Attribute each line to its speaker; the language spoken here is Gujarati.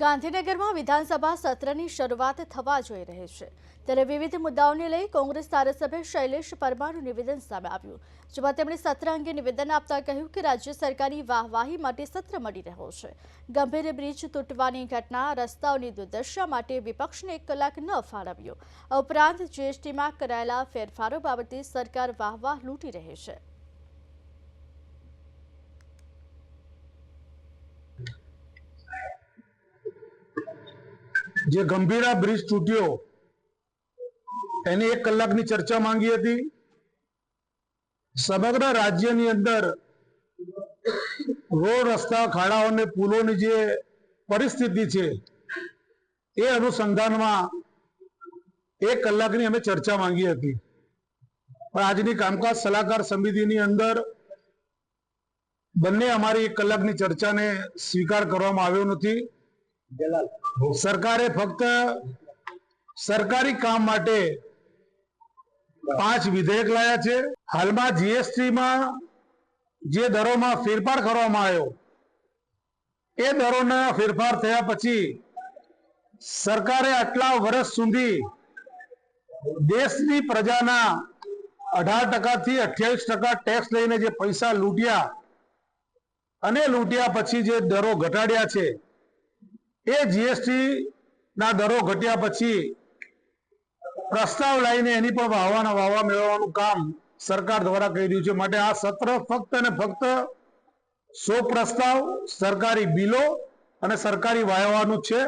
Speaker 1: ગાંધીનગરમાં વિધાનસભા સત્રની શરૂઆત થવા જઈ રહી છે. ત્યારે વિવિધ મુદ્દાઓને લઈ કોંગ્રેસ ધારાસભ્ય શૈલેષ પરમારનું નિવેદન સામે આવ્યું. જેમાં તેમણે સત્ર અંગે નિવેદન આપતા કહ્યું કે રાજ્ય સરકારની વાહવાહી માટે સત્ર મળી રહ્યો છે. ગંભીર બ્રિજ તૂટવાની ઘટના, રસ્તાઓની દુર્દશા માટે વિપક્ષને એક કલાક ન ફાળવ્યો. ઉપરાંત, જીએસટીમાં કરાયેલા ફેરફારો બાબતે સરકાર વાહવાહ લૂંટી રહી છે.
Speaker 2: જે ગંભીરા બ્રિજ તૂટ્યો, એની એક કલાકની ચર્ચા માંગી હતી. સમગ્ર રાજ્યની અંદર રોડ રસ્તા, ખાડાઓ અને પુલોની જે પરિસ્થિતિ છે, એ અનુસંધાનમાં એક કલાકની અમે ચર્ચા માંગી હતી. પણ આજની કામકાજ સલાહકાર સમિતિની અંદર બંને અમારી એક કલાકની ચર્ચાને સ્વીકાર કરવામાં આવ્યો નથી. સરકારે ફક્ત સરકારી કામ માટે પાંચ વિધેયક લાયા છે. હાલમાં જીએસટીમાં જે દરોમાં ફેરફાર કરવામાં આવ્યો, એ દરોના ફેરફાર થયા પછી સરકારે આટલા વર્ષ સુધી દેશની પ્રજાના અઢાર ટકાથી અઠ્યાવીસ ટકા ટેક્સ લઈને જે પૈસા લૂંટ્યા અને લૂંટ્યા પછી જે દરો ઘટાડ્યા છે એ જીએસટી ના દરો ઘટ્યા પછી પ્રસ્તાવ લાવીને એની પણ વાહવાના વાહવા મેળવવાનું કામ સરકાર દ્વારા કરી રહ્યું છે. માટે આ સત્ર ફક્ત અને ફક્ત સો પ્રસ્તાવ, સરકારી બિલો અને સરકારી વાહવાનું છે.